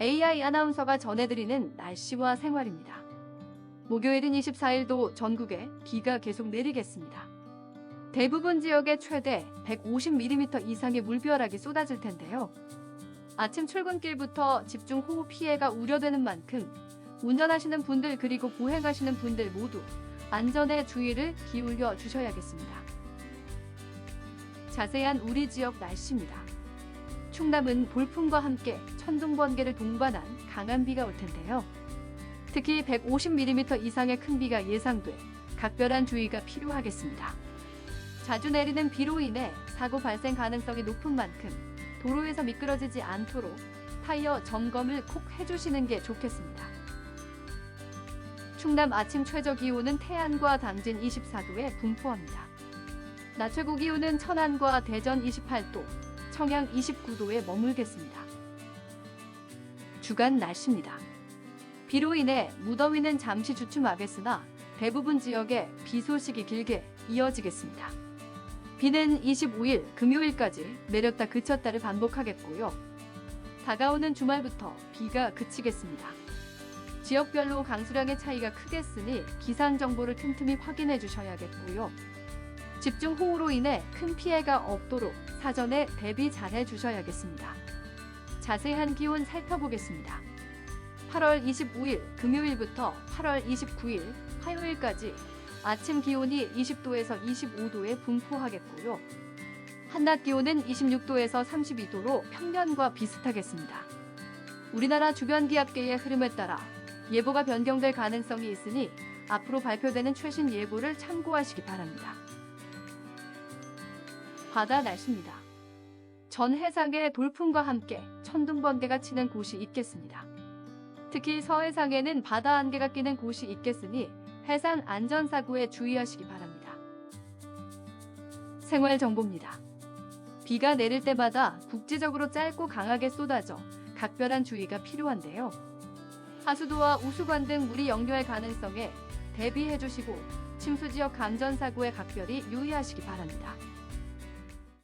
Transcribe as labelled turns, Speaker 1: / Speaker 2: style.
Speaker 1: AI 아나운서가 전해드리는 날씨와 생활입니다. 목요일인 24일도 전국에 비가 계속 내리겠습니다. 대부분 지역에 최대 150mm 이상의 물벼락이 쏟아질 텐데요. 아침 출근길부터 집중 호우 피해가 우려되는 만큼 운전하시는 분들 그리고 보행하시는 분들 모두 안전에 주의를 기울여 주셔야겠습니다. 자세한 우리 지역 날씨입니다. 충남은 볼품과 함께 천둥 번개를 동반한 강한 비가 올 텐데요. 특히 150mm 이상의 큰 비가 예상돼 각별한 주의가 필요하겠습니다. 자주 내리는 비로 인해 사고 발생 가능성이 높은 만큼 도로에서 미끄러지지 않도록 타이어 점검을 꼭 해주시는 게 좋겠습니다. 충남 아침 최저 기온은 태안과 당진 24도에 분포합니다. 낮 최고 기온은 천안과 대전 28도, 청양 29도에 머물겠습니다. 주간 날씨입니다. 비로 인해 무더위는 잠시 주춤하겠으나 대부분 지역에 비 소식이 길게 이어지겠습니다. 비는 25일 금요일까지 내렸다 그쳤다를 반복하겠고요. 다가오는 주말부터 비가 그치겠습니다. 지역별로 강수량의 차이가 크겠으니 기상 정보를 틈틈이 확인해 주셔야겠고요. 집중 호우로 인해 큰 피해가 없도록 사전에 대비 잘 해 주셔야겠습니다. 자세한 기온 살펴보겠습니다. 8월 25일 금요일부터 8월 29일 화요일까지 아침 기온이 20도에서 25도에 분포하겠고요. 한낮 기온은 26도에서 32도로 평년과 비슷하겠습니다. 우리나라 주변 기압계의 흐름에 따라 예보가 변경될 가능성이 있으니 앞으로 발표되는 최신 예보를 참고하시기 바랍니다. 바다 날씨입니다. 전 해상에 돌풍과 함께 천둥 번개가 치는 곳이 있겠습니다. 특히 서해상에는 바다 안개가 끼는 곳이 있겠으니 해상 안전사고에 주의하시기 바랍니다. 생활 정보입니다. 비가 내릴 때마다 국지적으로 짧고 강하게 쏟아져 각별한 주의가 필요한데요. 하수도와 우수관 등 물이 역류할 가능성에 대비해 주시고 침수 지역 감전 사고에 각별히 유의하시기 바랍니다.